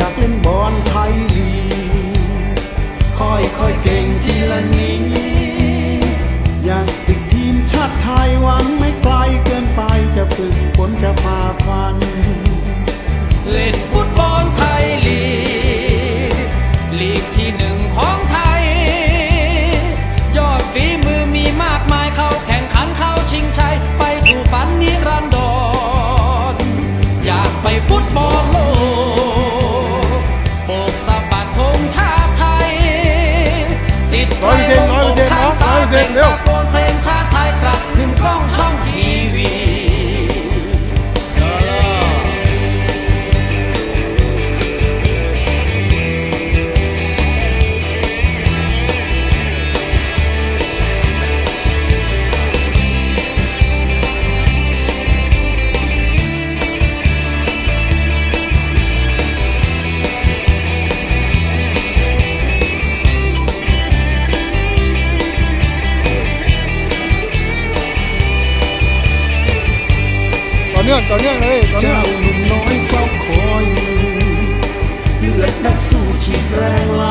อยากเล่นบอลไทยลีค่อยค่อยเก่งทีละนิดอยากติดทีมชาติไทยหวังไม่ไกลเกินไปจะฝึกฝนจะพาฟัน เล่นฟุตบอลไทยลีลีกที่หนึ่งของไทย ยอดฝีมือมีมากมายเข้าแข่งขันเข้าชิงชัย ไปสู่ฝันนิรันดรอยากไปฟุตบอล ติดไว้บนอกข้างซ้ เนื่องต่อเนื่องเลยต่อเนื่องน้อยเฝ้าคอยเลือดนักสู้ฉีดแรงไหล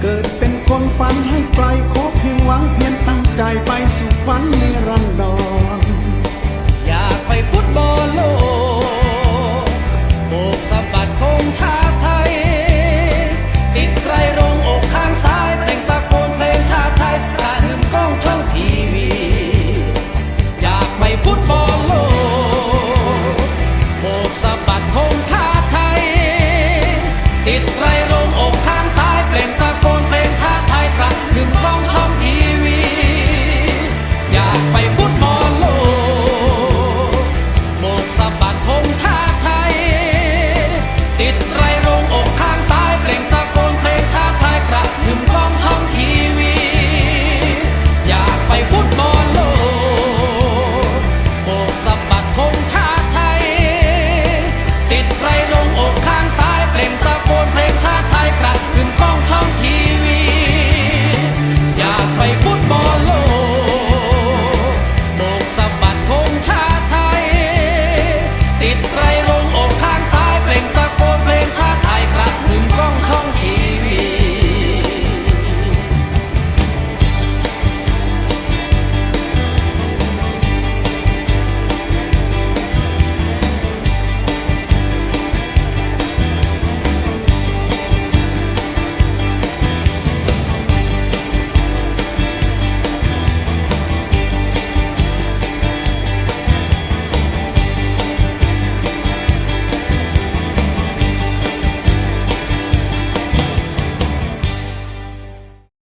เกิดเป็นคนฝันให้ไกลขอเพียงหวังเพียงตั้งใจไปสู่ฝันนิรันดร